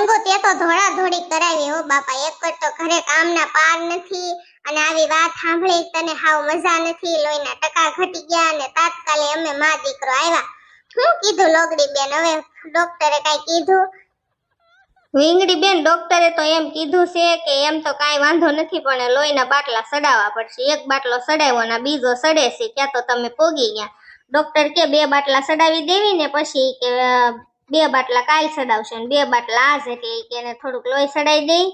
લંગો તે તો ધોળા ધોળી કરાવી હો બાપા, એક તો ઘરે કામના પાર નથી અને આવી વાત સાંભળી તને હાવ મજા નથી. લોહીના ટકા ઘટી ગયા અને તાત્કાલે અમે મા દીકરો આવ્યા. શું કીધું લોગડી બેન, હવે ડોક્ટરે કઈ કીધું? વિંગડી બેન, ડોક્ટરે તો એમ કીધું છે કે એમ તો કાંઈ વાંધો નથી, પણ લોહીના બાટલા સડાવવા પડશે. એક બાટલો સડાવ્યો ને બીજો સડે છે, ક્યાં તો તમે પોગી ગયા. ડોક્ટર કે, બે બાટલા સડાવી દેવી ને પછી કે બે બાટલા કાલ સડાવશે અને બે બાટલા આજ, એટલે કે એને થોડુંક લોહી સડાઈ દઈ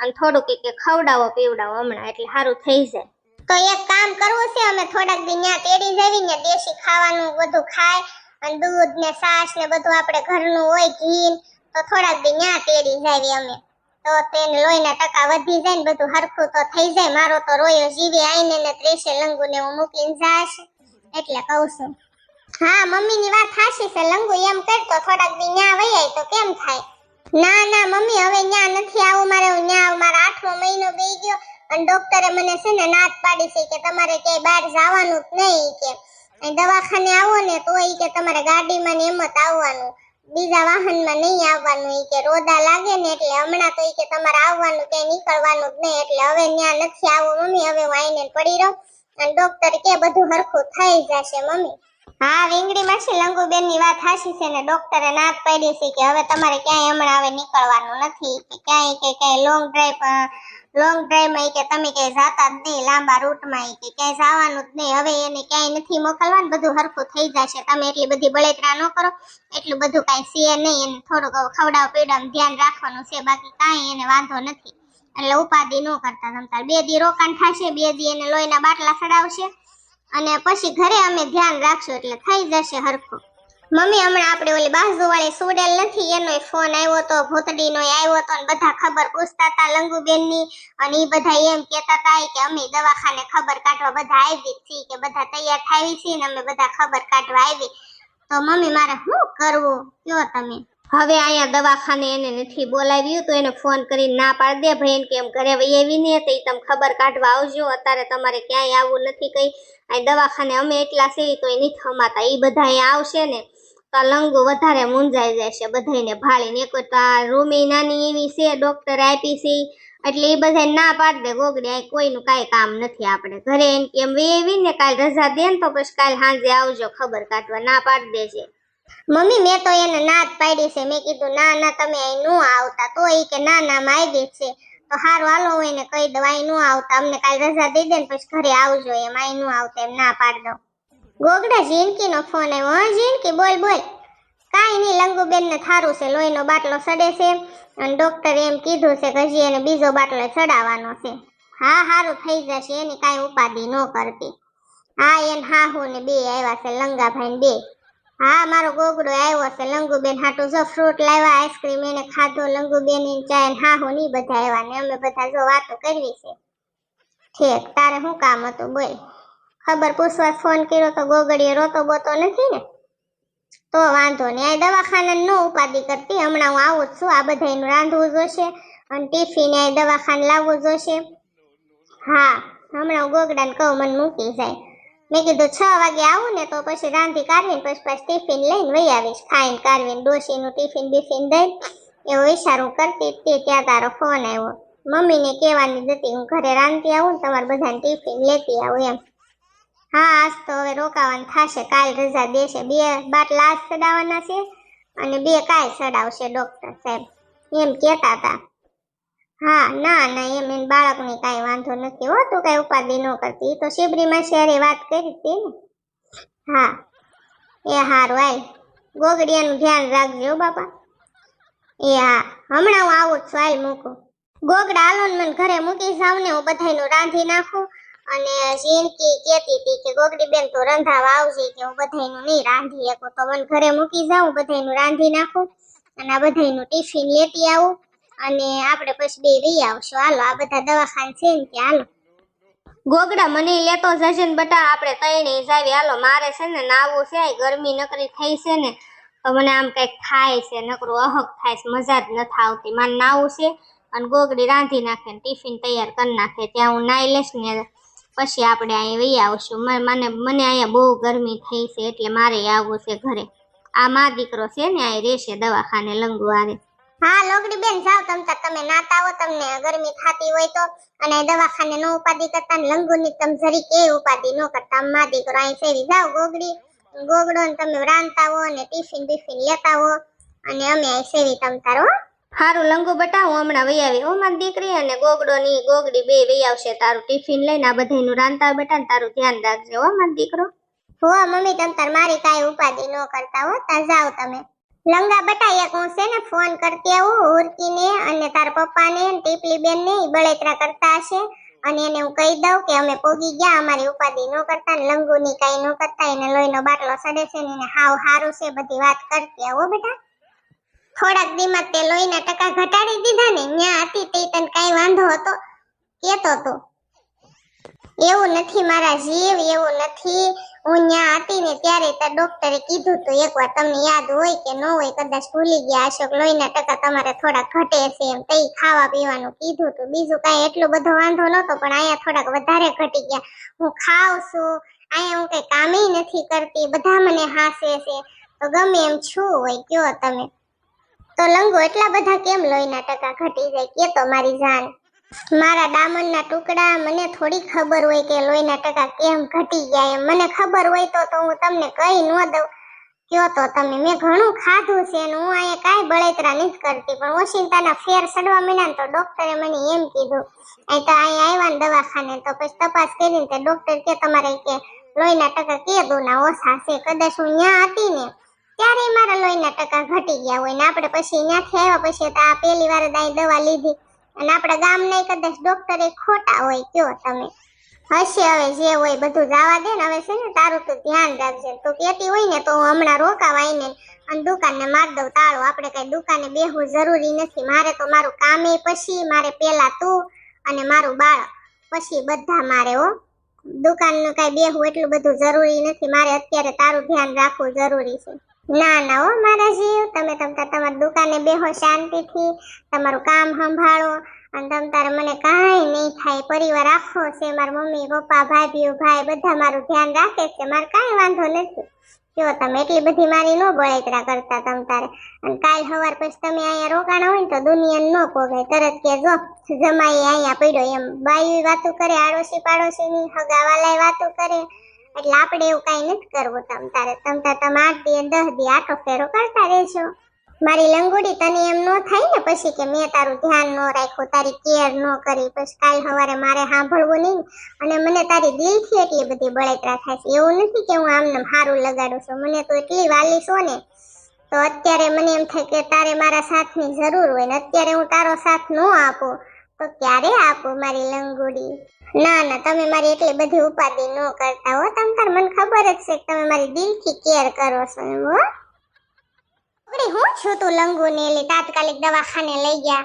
અને થોડુંક કે ખવડાવો, પીવડાવો હમણાં, એટલે સારું થઈ જાય. તો એક કામ કરવું છે, અમે થોડાક દી ત્યાં તેડી જવી ને દેશી ખાવાનું બધું ખાય અને દૂધ ને છાશ ને બધું આપણે ઘરનું હોય ઘી તો થોડાક દી ત્યાં તેડી જાવી અમે. તો તેને લોહીના ટકા વધી જાય ને બધું હરખું તો થઈ જાય. મારો તો રોયો જીવી આઈને ને ત્રેસે લંગુ ને હું મૂકીને જાશ. એટલે કહું છું. હા મમ્મી ની વાત હાશી છે. લંગુ એમ કરતો થોડાક દી ન્યા વઈ તો કેમ થાય? ના ના, મમ્મી, હવે ન્યા નથી આવું. મારે હું ન્યા મારા આઠમો મહિનો બેઈ ગયો અને ડોક્ટરે મને છે ને નાત પાડી છે કે તમારે ક્યાંય બહાર જવાનું જ નહીં કે દવાખાને આવો ને તો એ કે તમારે ગાડીમાં ને એમ જ આવવાનું. બીજા વાહનમાં નહીં આવવાનું એ કે રોદા લાગે ને એટલે હમણાં તો એ કે તમારે આવવાનું ક્યાંય નીકળવાનું જ નહીં. એટલે હવે ન્યા નથી આવું. મમ્મી, હવે હું આઈને પડી રહું. અને ડોક્ટર કે બધું હરખું થઈ જશે, મમ્મી. હા રીંગડી માસી લંગુબેનની વાત હાશી છે ને, ડોક્ટરે નાત પાડી છે કે હવે તમારે ક્યાંય હમણાં હવે નીકળવાનું નથી, કે ક્યાંય કે ક્યાંય લોંગ ડ્રાઈવ લોંગ ડ્રાઈવમાં કે તમે ક્યાંય જાતા જ નહીં, લાંબા રૂટમાં કે ક્યાંય જવાનું જ નહીં, હવે એને ક્યાંય નથી મોકલવાનું, બધું હરખું થઈ જશે, તમે એટલી બધી બળેતરા ન કરો, એટલું બધું કાંઈ છે નહીં, એને થોડુંક ખવડાવ પીવડાવ ધ્યાન રાખવાનું છે, બાકી કાંઈ એને વાંધો નથી, એટલે ઉપાધિ ન કરતા તમતાર બે દી રોકાણ થશે બે દી એને લોહીના બાટલા ચડાવશે અને પછી ઘરે અમે ધ્યાન રાખશું એટલે થઈ જશે હરખો. મમ્મી, હમણાં આપણે ઓલી બાજુવાળી સુડેલ નથી એનો ફોન આવ્યો તો ભૂતડીનો આવ્યો તો બધા ખબર પૂછતા હતા લંગુબેનની, અને એ બધા એમ કહેતા હતા કે અમે દવાખાને ખબર કાઢવા બધા આવી છીએ કે બધા તૈયાર થાય છીએ ને અમે બધા ખબર કાઢવા આવી. તો મમ્મી, મારે શું કરવું? કયો તમે? હવે અહીંયા દવાખાને એને નથી બોલાવ્યું, તો એને ફોન કરીને ના પાડી દે. ભાઈ કેમ ઘરે વહી આવી ને તો તમે ખબર કાઢવા આવજો. અત્યારે તમારે ક્યાંય આવવું નથી કંઈ. અહીં દવાખાને અમે એટલા સીવી તો એ નહીં થમાતા એ બધા અહીંયા આવશે ને તો આ લંગુ વધારે મૂંઝાઈ જશે બધાને ભાળીને. એક તો આ રૂમી નાની એવી છે ડૉક્ટર આપી છે, એટલે એ બધા ના પાડી દે. ગોગડી અહીં કોઈનું કાંઈ કામ નથી આપણે. ઘરે એમ કેમ વેવી ને કાલ રજા દે ને તો પછી કાલ સાંજે આવજો, ખબર કાઢવા. ના પાડી દેશે મમ્મી, મેં તો એને ના જ પાડી છે. મેં કીધું, ના ના, તમે અહીં નો આવતા. તો એ કે, ના ના માં આવી છે. તો હારું, હાલો, હું એને કહી દઉં, અહીં નો આવતા. અમને કાલ રજા દઈ દે ને પછી ઘરે આવજો એમ. અહીં નો આવતા એમ. ના પાડી દઉં. ગોગડા જીનકી નો ફોન આવ્યો. હા જીનકી બોલ બોલ. કાંઈ નહીં લંગુબેન ને થારું છે. લોહીનો બાટલો સડે છે. અને ડોક્ટરે એમ કીધું છે કે હજી એને બીજો બાટલો ચડાવવાનો છે. હા, હારું, થઈ જશે. એની કાંઈ ઉપાધિ ન કરતી. હા, એને હાહુ ને બે આવ્યા છે લંગાભાઈ ને બે. હા, મારો ગોગડો આવ્યો છે. લંગુબેન હાટુ જો ફ્રૂટ લાવ્યા આઈસ્ક્રીમ એને ખાધો. લંગુબેનની ચા ને હાહુ ની બધા આવ્યા ને અમે બધા જો વાતો કરવી છે. ઠીક, તારે શું કામ હતું બોલ. ખબર પૂછવા ફોન કર્યો તો ગોગડીએ રોતો બોતો નથી ને? તો વાંધો નહીં આ દવાખાના નો ઉપાધિ કરતી. હમણાં હું આવું જ છું. આ બધાનું રાંધવું જોશે અને ટિફિન આ દવાખાને લાવવું જોશે. હા, હમણાં હું ગોગડાને કહું, મને મૂકી જાય. મેં કીધું છ વાગે આવું ને તો પછી રાંધી કાઢવીને પછી પાછી ટિફિન લઈને વહી આવીશ. ખાઈને કાઢવીને ડોશીનું ટિફિન બિફિન દઈ એવો ઈશારો કરતી તે ત્યાં તારો ફોન આવ્યો. મમ્મીને કહેવાની દતી હું ઘરે રાંધતી આવું તમારે બધાને ટિફિન લેતી આવું એમ. હા, આજ તો હવે રોકાવાનું થશે. કાલ રજા દેશે. બે બાટલા આજ ચડાવવાના છે અને બે કાલ ચડાવશે ડોક્ટર સાહેબ. એમ કહેતા હતા. હા, ના ના, એમ એને બાળકને કાંઈ વાંધો નથી હો, તું કાંઈ ઉપાધિ ન કરતી. તો શિબરીમાં શહેરે વાત કરી હતી ને. હા, એ હારું આય ગોગડિયાનું ધ્યાન રાખજો બાપા. એ હા, હમણાં હું આવું છું આય મૂકું. ગોગડા, હાલો ને મને ઘરે મૂકી જાવ ને હું બધાયનું રાંધી નાખું. અને જીનકી કહેતી હતી કે ગોગડી બેન તો રંધાવા આવજે કે હું બધાયનું નહીં રાંધી શકું. તો મને ઘરે મૂકી જાઉં બધાયનું રાંધી નાખું. અને આ બધાયનું ટિફિન લેતી આવું. અને આપણે પછી બે રહી આવશું. હાલો, આ બધા દવાખાને છે ને કે હાલો. ગોગડા મને લેતો જશે ને બટા, આપણે તઈને જાવી. હાલો, મારે છે ને નાવું છે, ગરમી નકરી થઈ છે ને, તો મને આમ કંઈક થાય છે, નકરું અહક થાય છે, મજા જ નથી આવતી. મારે નાવું છે અને ગોગડી રાંધી નાખે ને ટિફિન તૈયાર કરી નાખે. ત્યાં હું નાઈ લઈશ ને, પછી આપણે અહીં વહી આવશું. મને મને અહીંયા બહુ ગરમી થઈ છે, એટલે મારે આવવું છે ઘરે. આ મા દીકરો છે ને, અહીં રહેશે દવાખાને લંગુવારે હા લોગડી બેન જાવ તમ તાર તમે નાતા હો તમને ગરમી થાતી હોય તો. અને દવાખાને નો ઉપાધિ કરતા ને લંગુની તમ જરી કે ઉપાધિ નો કરતા. આમ માં દીકરો અહીં સેવી. જાવ ગોગડી. ગોગડો ને તમે રાંધતા હો અને ટિફિન બિફિન લેતા હો. અને અમે અહીં સેવી તમ તારો હો. હારું લંગુ બટા હું હમણાં વહી આવી. હું મારી દીકરી અને ગોગડો ની ગોગડી બે વહી આવશે. તારું ટિફિન લઈને આ બધાયનું રાંધતા હોય બેટા ને તારું ધ્યાન રાખજે હો મારો દીકરો. હો મમ્મી તમ તાર મારી કાંઈ ઉપાધિ નો કરતા હો. તા જાવ તમે. લંગા બટા એક ફોન કરતી આવું ઉર્કીને અને તાર પપ્પાને ટીપલી બેનને બળેતરા કરતા હશે. અને એને હું કહી દઉં કે અમે પોગી ગયા, અમારી ઉપાધિ ન કરતા લંગુની કાંઈ ન કરતા, એને લોહીનો બાટલો સડે છે એને હાવ હારું છે, બધી વાત કરતી આવો બેટા. થોડાક દીમાં તે લોહીના ટકા ઘટાડી દીધા ને, ન્યા હતી તે તને કાંઈ વાંધો હતો? કેતો તો. એવું નથી મારા જીવ, એવું નથી. હું ત્યાં હતી ને ત્યારે તો ડોક્ટરે કીધું તો, એકવાર તમને યાદ હોય કે ન હોય, કદાચ ભૂલી ગયા હશો લોહીના ટકા તમારે થોડા ઘટે છે એમ, તઈ ખાવા પીવાનું કીધું તું. બીજું કાંઈ એટલો બધો વાંધો નહોતો, પણ અહીંયા થોડાક વધારે ઘટી ગયા. હું ખાઉં છું, અહીંયા હું કંઈ કામે નથી કરતી, બધા મને હાસે છે. તો ગમે એમ છું હોય, કયો તમે? તો લંગો એટલા બધા કેમ લોહીના ટકા ઘટી જાય કે તો મારી જાન? મારા ડામરના ટુકડા મને થોડી ખબર હોય કે લોહીના ટકા કેમ ઘટી ગયા એમ. મને ખબર હોય તો તો હું તમને કઈ ન દઉં. કયો તો તમે. મેં ઘણું ખાધું છે ને હું અહીંયા કાંઈ બળતરા નથી કરતી. પણ ઓશિંતાના ફેર સડવા માંડ્યા તો ડૉક્ટરે મને એમ કીધું, અહીં તો અહીંયા આવ્યા ને દવાખાને, તો પછી તપાસ કરીને તે ડૉક્ટર કે તમારે કે લોહીના ટકા કે દોના ઓછા છે. કદાચ હું ત્યાં હતી ને, ત્યારે મારા લોહીના ટકા ઘટી ગયા હોય ને. આપણે પછી ત્યાંથી આવ્યા પછી તો આ પહેલી વાર અહીં દવા લીધી. અને આપણા ગામના કદાચ ડોક્ટરે ખોટા હોય કયો તમે? હશે હવે જે હોય બધું જવા દે ને હવે છે ને તારું તો ધ્યાન રાખજે. તો કેતી હોય ને તો હું હમણાં રોકાવાય ને અને દુકાનને માર દઉં તાળો. આપણે કઈ દુકાને બેહવું જરૂરી નથી. મારે તો મારું કામે પછી, મારે પેલા તું અને મારું બાળક પછી બધા મારે હો. દુકાનનું કઈ બેહવું એટલું બધું જરૂરી નથી. મારે અત્યારે તારું ધ્યાન રાખવું જરૂરી છે. ના ના હો મારા જીવ. તમે તમતા તમારી દુકાને બેહો શાંતિથી, તમારું કામ સંભાળો અને તમ તારે મને કાંઈ નહીં થાય. પરિવાર આખો છે, મારા મમ્મી, પપ્પા, ભાભીઓ, ભાઈ બધા મારું ધ્યાન રાખે છે. મારે કાંઈ વાંધો નથી. જો તમે એટલી બધી મારી નો બળતરા કરતા તમ તારે. અને કાલ સવાર પછી તમે અહીંયા રોકાણા હોય ને તો દુનિયા ન પોગાય. તરત કે જો જમાઈ અહીંયા પડ્યો એમ. બાઈ વાતું કરે આડોશી પાડોશીની હગાવાલાય વાતું કરે. એટલે આપણે એવું કાંઈ નથી કરવું તમ તારે, તમ તાર તમે આઠ દી દસ દી આટો ફેરો કરતા રહેજો. મારી લંગોડી તને એમ ન થાય ને પછી કે મેં તારું ધ્યાન ન રાખ્યું, તારી કેર ન કરી, પછી કાલ સવારે મારે સાંભળવું નહીં અને મને તારી દિલથી એટલી બધી બળતરા થાય છે. એવું નથી કે હું આમને સારું લગાડું છું, મને તો એટલી વાલી છો ને, તો અત્યારે મને એમ થાય કે તારે મારા સાથની જરૂર હોય ને અત્યારે હું તારો સાથ ન આપું. તો ક્યારે આપો મારી લંગોડી ના ના, તમે મારી એટલી બધી ઉપાધિ ન કરતા હો. તમ તાર મને ખબર જ છે તમે મારી દિલથી કેર કરો છો એમ, હો. ઓરે હું છું તું લંગુ ને એલી તાત્કાલિક દવાખાને લઈ ગયા.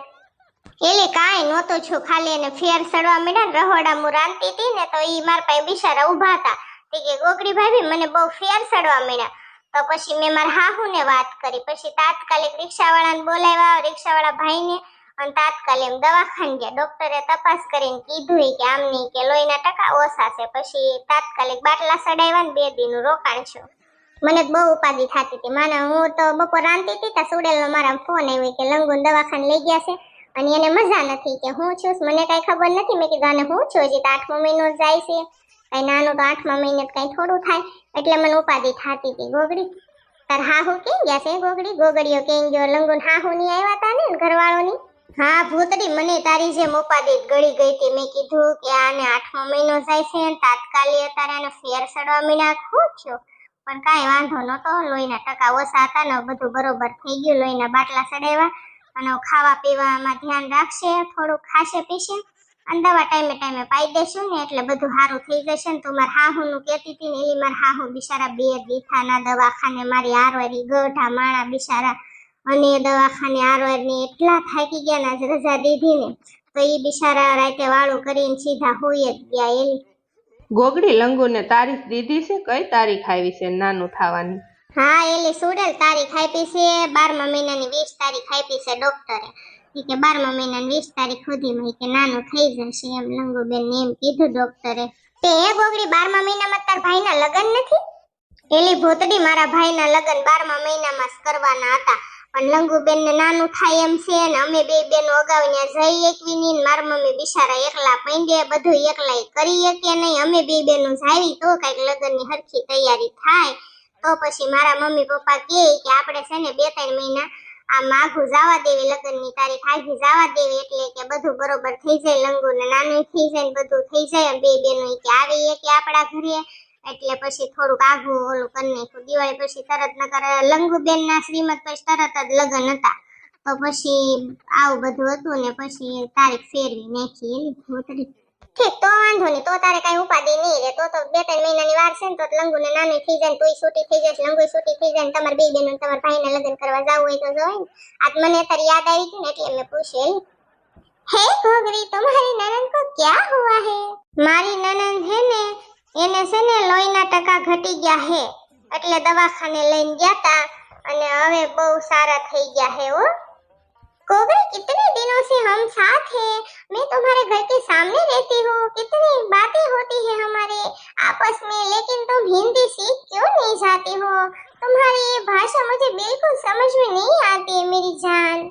એલી કાંઈ નહોતો છું ખાલી એને ફેર સડવા મીડા રહોડા હું રાંધતી હતી ને તો ઈ મારા પાસે બિચારા ઊભા હતા. તે કે, ગોગડી ભાભી, મને બહુ ફેર સડવા મળ્યા તો પછી મેં મારા હાહુને વાત કરી. પછી તાત્કાલિક રિક્ષાવાળાને બોલાવ્યા. રિક્ષાવાળા ભાઈને અને તાત્કાલિક એમ દવાખાને ગયા. ડોક્ટરે તપાસ કરીને કીધું કે આમની કે લોહીના ટકા ઓછા છે. પછી તાત્કાલિક બાટલા સડાવ્યા ને બે દીનું રોકાણ છું. મને બહુ ઉપાધિ થતી હતી. માને હું તો બપોર રાંધતી હતી ત્યાં સુડેલનો મારા ફોન આવ્યો કે લંગુન દવાખાને લઈ ગયા છે. અને એને મજા નથી કે હું છું. મને કાંઈ ખબર નથી. મેં કીધું, આને હું છું? હજી તો આઠમો મહિનો જાય છે. કઈ નાનું તો આઠમા મહિને કઈ થોડું થાય. એટલે મને ઉપાધિ થતી હતી. ગોગડી, તાર હાહુ કેમ ગયા છે? ગોગડી, ગોગડીઓ કેમ ગયો? લંગુન હાહુ ની આવ્યા હતા ને ઘરવાળોની હા, ભૂતડી, મને તારી જેમ ઉપાધિ ગળી ગઈ હતી. મેં કીધું કે આને આઠમો મહિનો જાય છે અને તાત્કાલિક અત્યારે આને ફેર સડવા મીના ખૂબ છું. પણ કાંઈ વાંધો નહોતો. લોહીના ટકા ઓછા હતા ને બધું બરોબર થઈ ગયું. લોહીના બાટલા સડાવ્યા અને ખાવા પીવામાં ધ્યાન રાખશે, થોડુંક ખાશે, પીશે. અને દવા ટાઈમે ટાઈમે પાઈ દેશું ને એટલે બધું સારું થઈ જશે ને તું મારા હાહુનું કહેતી હતી ને એ મારા હાહુ બિચારા બે દીઠાના દવાખાને મારી આરવારી ગઢા માણા બિચારા અને દવાખાને આરવારની એટલા થાકી ગયા ને આજ રજા દીધી ને તો એ બિચારા રાતે વાળું કરીને સીધા હોઈ જ ગયા એલી. ગોગડી લંગુને તારીખ દીધી છે? કઈ તારીખ આવી છે નાનું થવાની? હા એલી સુડેલ તારીખ આપી છે બારમા મહિનાની વીસ તારીખ આપી છે ડોક્ટરે. કે બારમા મહિનાની વીસ તારીખ સુધીમાં કે નાનું થઈ જશે એમ લંગુબેન એમ કીધું ડોક્ટરે. તે એ ગોગડી બારમા મહિનામાં તાર ભાઈના લગ્ન નથી? એલી ભૂતડી મારા ભાઈના લગ્ન બારમા મહિનામાં જ કરવાના હતા. પણ લંગુબેન ને નાનું થાય એમ છે ને અમે બે બેનો અગાઉ ત્યાં જઈ એકવી ની મારા મમ્મી બિચારા એકલા પૈંડે બધું એકલા કરી કે નહીં અમે બે બેનો જાવી તો કંઈક લગ્નની હરખી તૈયારી થાય. તો પછી મારા મમ્મી પપ્પા કહે કે આપણે છે ને બે ત્રણ મહિના આ માઘું જવા દેવી, લગ્નની તારીખ આગી જવા દેવી એટલે કે બધું બરોબર થઈ જાય લંગુ ને નાનું થઈ જાય ને બધું થઈ જાય. બે બેનો કે આવીએ કે આપણા ઘરે. એટલે પછી થોડુંક આઘું ઓલું કરી નાખ્યું. દિવાળી પછી તરત નકર લંગુબેન ના શ્રીમદ પછી તરત જ લગ્ન હતા. તો પછી આવું બધું હતું ને પછી તારીખ ફેરવી નાખી એની ભૂતરી ઠીક, તો વાંધો નહીં. તો તારે કઈ ઉપાધિ નહીં રે તો તો બે ત્રણ મહિનાની વાર છે ને, તો લંગુ ને નાની થઈ જાય તોય છૂટી થઈ જશે. લંગુ છૂટી થઈ જાય તમારે બે બેનો તમારા ભાઈને લગ્ન કરવા જવું હોય તો જોઈ આજ મને અત્યારે યાદ આવી ગયું ને, એટલે મેં પૂછેલ. હે, ઘોઘરી, તમારી નનદ કો ક્યા હુઆ હે? મારી ને એને છે ને લોહીના ટકા ઘટી ગયા હે એટલે દવાખાને લઈને ગયા તા અને હવે બહુ સારા થઈ ગયા હે ઓ कोगरी कितने दिनों से हम साथ हैं मैं तुम्हारे घर के सामने रहती हूँ कितनी बातें होती है हमारे आपस में लेकिन तुम हिंदी सीख क्यों नहीं जाती हो तुम्हारी ये भाषा मुझे बिल्कुल समझ में नहीं आती है मेरी जान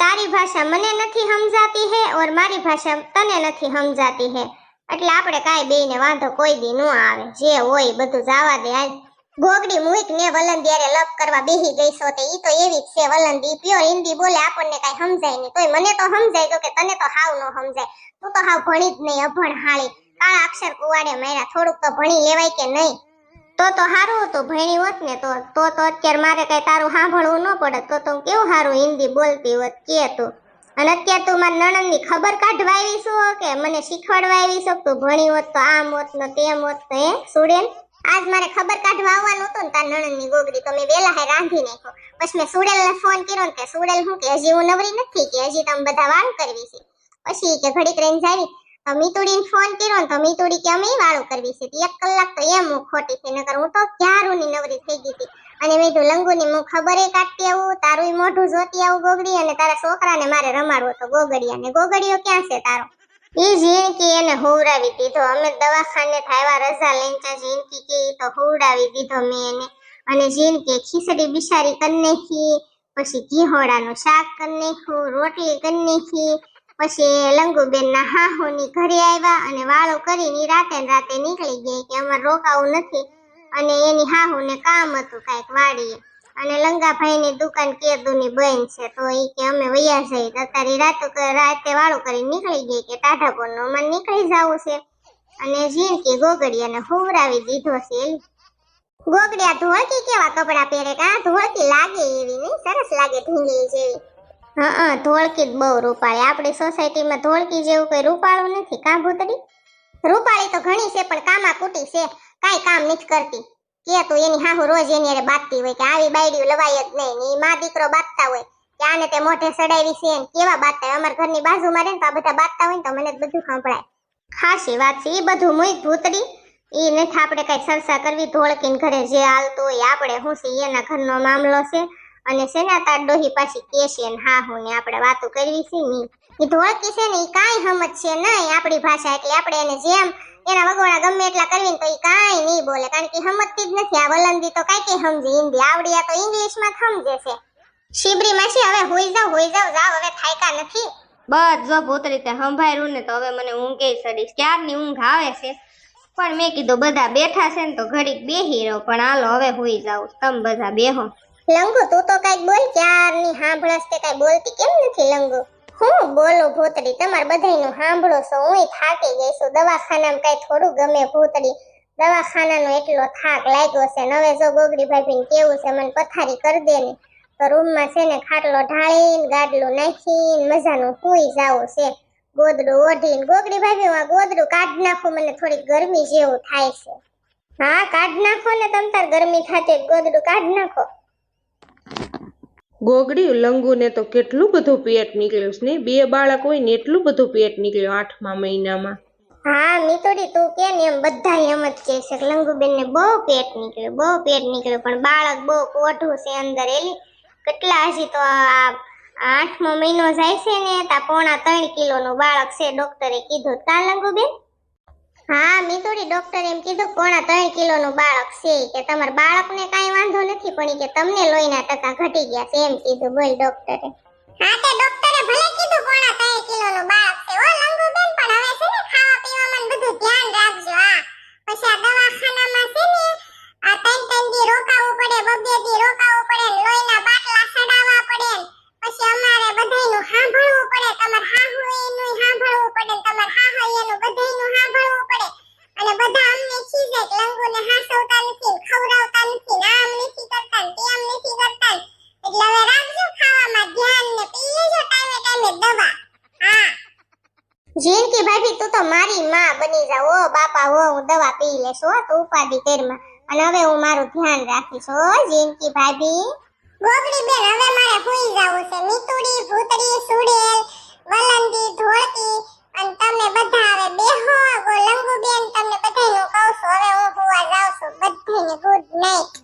તારી ભાષા મને નથી સમજાતી હે ઓર મારી ભાષા તને નથી સમજાતી હે એટલે આપણે કાંઈ બેયને વાંધો કોઈ દી ન આવે. જે હોય બધું જવા દે. આજ ગોગડી મુઈક ને વલંદિયારે લપ કરવા બેહી ગઈ છો તે. ઈ તો એવી જ છે વલંદી પ્યોર હિન્દી બોલે આપણને કાંઈ સમજાય નહીં. તોય મને તો સમજાય તો કે તને તો હાવ ન સમજાય. તું તો હાવ ભણી જ નહીં અભણ હાળી કાળા અક્ષર કુવાડે માર્યા. થોડુંક તો ભણી લેવાય કે નહીં? તો તો હારું હતું ભણી હોત ને તો. તો તો અત્યારે મારે કઈ તારું સાંભળવું ન પડે તો તો કેવું હારું હિન્દી બોલતી હોત? કે તું? અને અત્યારે તું મારા નણંદની ખબર કાઢવા આવી છું કે મને શીખવાડવા આવી છું તું ભણી હોત તો આમ હોત ને તેમ હોત ને હે સુડેન? આજ મારે ખબર કાઢવા આવવાનું હતું ને તાર નણંદની ગોગરી. તો મેં વેલા હે રાંધી નાખ્યો. પછી મેં સુડેલને ફોન કર્યો ને કે સુડેલ હું કે, હજી હું નવરી નથી કે હજી તમે બધા વાળ કરવી છે. પછી કે ઘડીક રહીને જાવી તો મીતુડીને ફોન કર્યો ને તો મીતુડી કે, અમે વાળું કરવી છે. એક કલાક તો એમ ખોટી થઈ નકર હું તો ક્યારુની નવરી થઈ ગઈ હતી. અને મેં કીધું, લંગુની હું ખબરે કાઢતી આવું, તારું મોઢું જોતી આવું ગોગડી અને તારા છોકરાને મારે રમાડવો તો ગોગડિયા ને. ગોગડીઓ ક્યાં છે તારો? એ ઝીણકી એને હોવડાવી દીધો. અમે દવાખાને થાયવા રજા લઈને ત્યાં ઝીણકી કે તો હોવડાવી દીધો મેં એને. અને ઝીણકી ખીચડી બિસારી કરી નાખી, પછી ઘીહોડાનું શાક કરી નાખ્યું રોટલી કરી નાખી પછી લંગુબેન ના હાહુની ઘરે આવ્યા અને વાળો કરીને રાતે રાતે નીકળી ગયા કે અમારે રોકાવું નથી. અને એની હાહુને કામ હતું કાંઈક વાડીએ. અને લંગાભાઈની દુકાન કેદુની બહેન છે, તો એ કે અમે વૈયા જઈ અત્યારે રાતો રાતે વાળું કરીને નીકળી ગઈ કે ટાઢાપોરનો અમારે નીકળી જવું છે. અને ઝીણકી ગોગડિયાને હુવરાવી દીધો છે. ગોગડિયા ધોળકી કેવા કપડા પહેરે? કા ધોળકી લાગે એવી નહીં? સરસ લાગે ઢીંગલી જેવી. હા ધોળકી જ બહુ રૂપાળી. આપણી સોસાયટીમાં ધોળકી જેવું કોઈ રૂપાળું નથી, કા ભૂતડી? રૂપાળી તો ઘણી છે, પણ કામા કુટી છે. કાંઈ કામ નથી કરતી. કે તું એની હાહુ રોજ એની અરે બાંધતી હોય, કે આવી બાયડી લવાય જ નહીં, ને મા દીકરો બાંધતા હોય, કે આને તે મોઢે સડાવી છે ને કેવા બાતતા હોય? અમારા ઘરની બાજુમાં રહે ને તો આ બધા બાંધતા હોય ને તો મને બધું સંભળાય. ખાસી વાત છે એ બધું મુઈ ભૂતડી. એ નથી આપણે કઈ ચર્ચા કરવી, ધોળકીને ઘરે જે હાલતું હોય, આપણે હું છે એના ઘરનો મામલો છે. અને સેના તાર ડોહી પાછી કેશે ને હા, હું ને આપણે વાતો કરવી છે ની ઈ. કે છે ને એ કાંઈ સમજ છે નહીં આપણી ભાષા એટલે આપણે એને જેમ એના વગોણા ગમે એટલા કરવી ને તો એ કાંઈ નહીં બોલે, કારણ કે સમજતી જ નથી. આ વલંદી તો કાંઈ કઈ સમજે, હિન્દી આ તો ઇંગ્લિશમાં સમજે છે. શિબરી માસી હવે હોઈ જાવ હોઈ જાવ જાવ, હવે થાયકા નથી. બસ, જો ભોતરી તે સંભાળ્યું ને તો હવે મને ઊંઘે સડીશ. ક્યારની ઊંઘ આવે છે? પણ મેં કીધું, બધા બેઠા છે ને તો ઘડીક બેહી રહો, પણ હાલો, હવે હોઈ જાઉં તમે બધા બેહો. લંગુ, તું તો કંઈક બોલ, ક્યારની હાંભળસ તે કઈ બોલતી કેમ નથી લંગુ? હું બોલું ભૂતડી, તમારે બધાયનું હાંભળો છો હું થાકી ગઈ છું. દવાખાનામાં કઈ થોડું ગમે ભૂતડી. દવાખાનાનો એટલો થાક લાગ્યો છે નવે જો ગોગડી ભાભીને કેવું છે, મને પથારી કરી દે ને. તો રૂમમાં છે ને ખાટલો ઢાળીને, ગાડલું નાખીને, મજાનું સુઈ જાવું છે. ગોદડું ઓઢીને, ગોગડી ભાભી આ ગોદડું કાઢ નાખું, મને થોડી ગરમી જેવું થાય છે. હા, કાઢ નાખો ને તમ તાર ગરમી થાતી ગોદડું કાઢ નાખો. ગોગડી લંગુને તો કેટલું બધું પેટ નીકળ્યું છે ને? બે બાળક હોય ને એટલું બધું પેટ નીકળ્યું આઠમા મહિનામાં. હા મીતોડી તું કે ને એમ બધા એમ જ કહે છે કે લંગુબેન ને બહુ પેટ નીકળ્યું, બહુ પેટ નીકળ્યું, પણ બાળક બહુ કોઠું છે અંદર એલી. કેટલા હજી તો આ આઠમો મહિનો જાય છે ને, તા પોણા ત્રણ કિલો નું બાળક છે, ડોક્ટરે કીધું. કા, લંગુબેન? હા મિતુડી ડોક્ટર એમ કીધું, પોણા ત્રણ કિલોનું બાળક છે કે તમારા બાળકને કાંઈ વાંધો નથી, પણ કે તમને લોહીના ટકા ઘટી ગયા છે. એમ કીધું, બોલ ડોક્ટરે હા, તે ડોક્ટરે ભલે કીધું, પોણા ત્રણ કિલોનું બાળક છે. ઓ, લંગુબેન, પણ હવે છે ને ખાવા પીવામાં બધું ધ્યાન રાખજો, હા. પછી આ દવાખાનામાં છે ને, આ ત્રણ ત્રણ દી રોકાવું પડે, બબે દી રોકાવું પડે લોહીના બાટલા સડાવવા પડે પછી અમારે બધાયનું સાંભળવું પડે. તમારે હાહુ એનું સાંભળવું પડે તમારે એનું બધાયનું સાંભળવું અને બધા અમને ખીજે કે લંગુને હાસવતા નથી ખવડાવતા નથી ને આમ નથી કરતા ને તેમ નથી કરતા એટલે હવે રાખજો ખાવામાં ધ્યાન ને પી લેજો ટાઈમે ટાઈમે દવા. હા. જીનકી ભાભી તું તો મારી માં બની જાવ ઓ બાપા હો હું દવા પી લેશ હો તું ઉપાધી તેરમાં અને હવે હું મારું ધ્યાન રાખીશ હો જીનકી ભાભી. ગોગડી બેન હવે મારે ભૂઈ જાવું છે. મીતુડી ભૂતડી સુડેલ વલંદી ધોળકી અને તમે બધા હવે બેહો આગો લંગુ બેન, તમને બધાયનું કહું છું, હવે હું હુવા જાઉં છું. બધાને ગુડ નાઈટ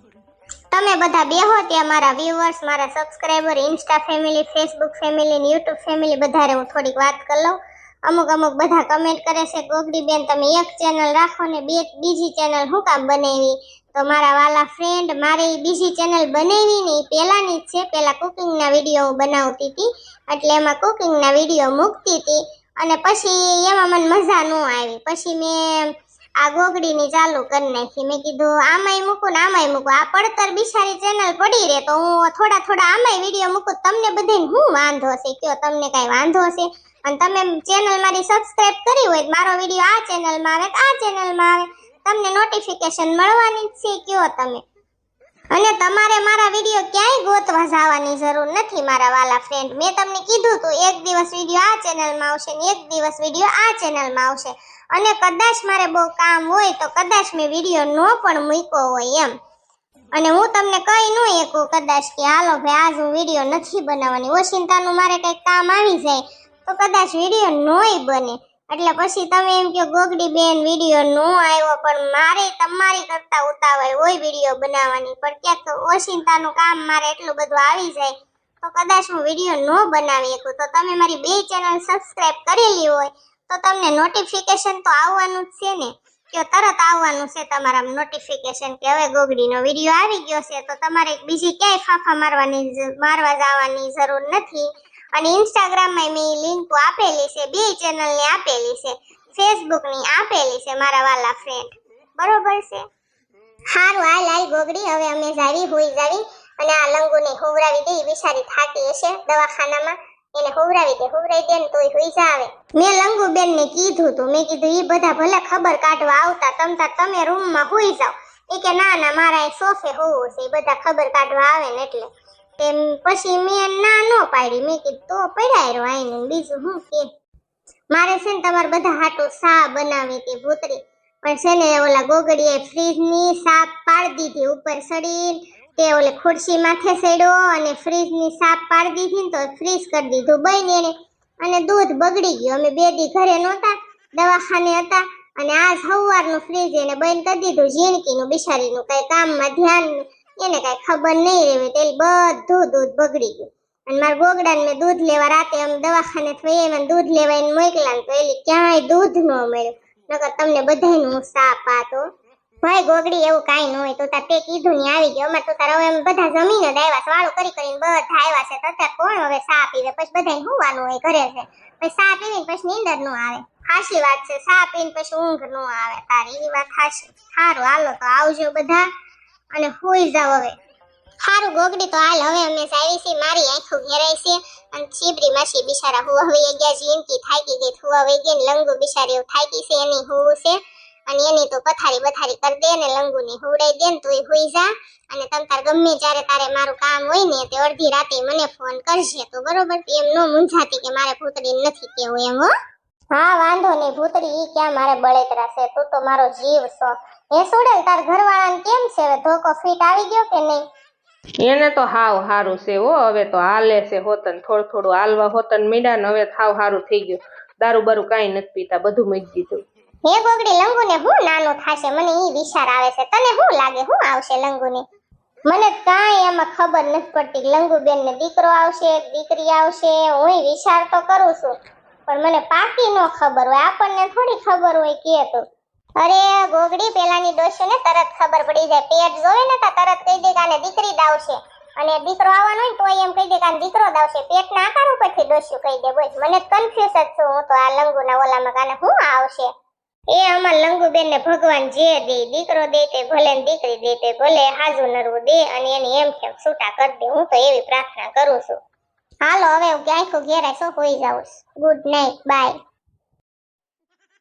તમે બધા બેહો ત્યાં મારા વ્યુઅર્સ મારા subscriber Insta family Facebook family ને યુટ્યુબ ફેમિલી બધારે હું થોડીક વાત કરી લઉં. અમુક અમુક બધા કમેન્ટ કરે છે, ગોગડી બેન, તમે એક ચેનલ રાખો ને બે, બીજી ચેનલ હું કામ બનાવી? તો મારા વાલા ફ્રેન્ડ મારે બીજી ચેનલ બનાવી ને ઈ પહેલાની જ છે. પહેલા કુકિંગના વીડિયો હું બનાવતી હતી. એટલે એમાં કુકિંગના વીડિયો મૂકતી હતી. અને પછી એમાં મને મજા ન આવી. પછી મેં આ ગોગડીની ચાલુ કરી નાખી. મેં કીધું, આમાંય મૂકું ને આમાંય મૂકું. આ પડતર બિચારી ચેનલ પડી રહે, તો હું થોડા થોડા આમાંય વીડિયો મૂકું. તમને બધાને શું વાંધો છે કયો, તમને કાંઈ વાંધો છે અને તમે ચેનલ મારી સબસ્ક્રાઇબ કરી હોય મારો વીડિયો આ ચેનલમાં આવે આ ચેનલમાં આવે? તમને નોટિફિકેશન મળવાની જ છે, કયો તમે? અને તમારે મારા વીડિયો ક્યાંય ગોતવા જવાની જરૂર નથી, મારા વાલા ફ્રેન્ડ મેં તમને કીધું તું, એક દિવસ વીડિયો આ ચેનલમાં આવશે ને એક દિવસ વીડિયો આ ચેનલમાં આવશે. અને કદાચ મારે બહુ કામ હોય તો કદાચ મેં વીડિયો નો પણ મૂક્યો હોય એમ. અને હું તમને કહી ન એકું, કદાચ કે હાલો ભાઈ, આજ હું વીડિયો નથી બનાવવાની. ઓશિંતાનું મારે કંઈક કામ આવી જાય, તો કદાચ વીડિયો નોય બને. એટલે પછી તમે એમ કહો ગોગડી બેન વીડિયો નો આવ્યો, પણ મારે તમારી કરતા ઉતાવળ હોય વીડિયો બનાવવાની. પણ ક્યાંક ઓશિંતાનું કામ મારે એટલું બધું આવી જાય. તો કદાચ હું વીડિયો નો બનાવી શકું. તો તમે મારી બે ચેનલ સબસ્ક્રાઇબ કરેલી હોય, તો તમને નોટિફિકેશન તો આવવાનું જ છે ને. કે તરત આવવાનું છે તમારા નોટિફિકેશન કે હવે ગોગડીનો વીડિયો આવી ગયો છે, તો તમારે બીજી ક્યાંય ફાફા મારવાની મારવા જવાની જરૂર નથી. અને ઇન્સ્ટાગ્રામમાં મેં લિંક આપેલી છે, બે ચેનલની આપેલી છે ફેસબુકની આપેલી છે મારા વાલા ફ્રેન્ડ બરોબર છે? સારું આ લાલ ગોગડી, હવે અમે જાવી, હોઈ જાવી અને આ લંગુને હોવરાવી દે, ઈ બિચારી થાકી હશે દવાખાનામાં. એને હોવરાવી દે હોવરાવી દે ને તોય હોઈ જાવે. મેં લંગુબેન ને કીધું તું, મેં કીધું એ બધા ભલે ખબર કાઢવા આવતા તમતા તમે રૂમમાં હોઈ જાવ એ કે, ના ના, મારા એ સોફે હોવું છે એ બધા ખબર કાઢવા આવે ને એટલે. તેમ પછી મેં ના નો પાડી. મેં કીધું, તો પડાય આઈને. બીજું હું કે, મારે છે ને તમારે બધા હાટો સા બનાવી હતી ભૂતરી. પણ છે ને ઓલા ગોગડીએ ફ્રીજની સાપ પાડી દીધી ઉપર સડી તે ઓલે ખુરશી માથે સડ્યો અને ફ્રીજની સાપ પાડી દીધી તો ફ્રીઝ કરી દીધું બની એને. અને દૂધ બગડી ગયું. અમે બે દી ઘરે નહોતા, દવાખાને હતા. અને આજ સવારનું ફ્રીજ એને બંધ કરી દીધું. ઝીણકીનું બિચારીનું કઈ કામમાં ધ્યાન એને કઈ ખબર નહીં રહેવી તે બધું દૂધ બગડી ગયું. અને મારા ગોગડાને મેં દૂધ લેવા રાતે અમે દવાખાને થઈ આવ્યા દૂધ લેવા એને મોકલા તો એલી ક્યાંય દૂધ ન મળ્યું. નકર તમને બધાયનું હું સાપ આતો ભાઈ ગોગડી એવું કાંઈ ન હોય તો તાર તે કીધું ને આવી ગયો. અમારે તો તાર હવે એમ બધા જમીન જ આવ્યા કરી કરીને બધા આવ્યા છે. તો અત્યારે કોણ હવે સાપ પીવે? પછી બધાને હોવાનું હોય ઘરે છે. પછી સાપ પીવીને પછી નીંદર ન આવે. ખાસી વાત છે. સા પીને પછી ઊંઘ ન આવે. તારી એ વાત ખાસી સારું, હાલો તો આવજો બધા. અને હોઈ જાવ હવે. હારું ગોગડી તો હાલ હવે અમે આવી છે, મારી આંખો ઘેરાય છે અને છીબરી માસી બિચારા હુવા વઈ ગયા જીનકી થાકી ગઈ હુવા વઈ ગઈ ને લંગુ બિચારી એવું થાકી છે, એની હુવું છે અને એની તો પથારી બથારી કરી દે ને લંગુની હુડાઈ દે ને તોય હુઈ જા અને તમ તાર ગમે જ્યારે તારે મારું કામ હોય ને તે અડધી રાતે મને ફોન કરજે તો બરોબર, એમ નો મૂંઝાતી કે મારે ભૂતડી નથી કેવું એમ હો. હા વાંધો નહીં ભૂતડી ઈ ક્યાં મારે બળેતરા છે? તું તો મારો જીવ છો. હે સુડેલ તાર ઘરવાળાને કેમ છે? હવે ધોકો ફિટ આવી ગયો કે નહીં? એને તો હાવ હારું છે હો હવે તો હાલે છે હોતન થોડું થોડું હાલવા હોતન મીડા ને હવે હાવ હારું થઈ ગયું. દારૂ બારું કાંઈ નથી પીતા બધું મૂકી દીધું હે ગોગડી લંગુને હું નાનું થાશે? મને ઈ વિચાર આવે છે. તને શું લાગે શું આવશે લંગુને? મને કાંઈ એમાં ખબર નથી પડતી લંગુબેન ને દીકરો આવશે દીકરી આવશે હું વિચાર તો કરું છું. પણ મને પાકી નો ખબર હોય. આપણને થોડી ખબર હોય કે તો. અરે, ગોગડી પેલાની ડોશી ને તરત ખબર પડી જાય. પેટ જોવે ને તરત કહી દે કે દીકરી દાવ છે. અને દીકરો આવવાનો હોય તો એમ કહી દે કે આને દીકરો દાવશે પેટના આકાર ઉપરથી ડોશ્યું કહી દે. બોલ. મને કન્ફ્યુઝ જ છું. હું તો આ લંગુના ઓલામાં કાને હું આવશે? એ અમાર લંગુબેન ને ભગવાન જે દે, દીકરો દે તે ભલે દીકરી દે તે ભલે હાજુ નરવું દે અને એની એમ કેમ છૂટા કરી દે. હું તો એવી પ્રાર્થના કરું છું. હાલો હવે હું ક્યાંય ઘેરે સો હોઈ જાઉં. Good night bye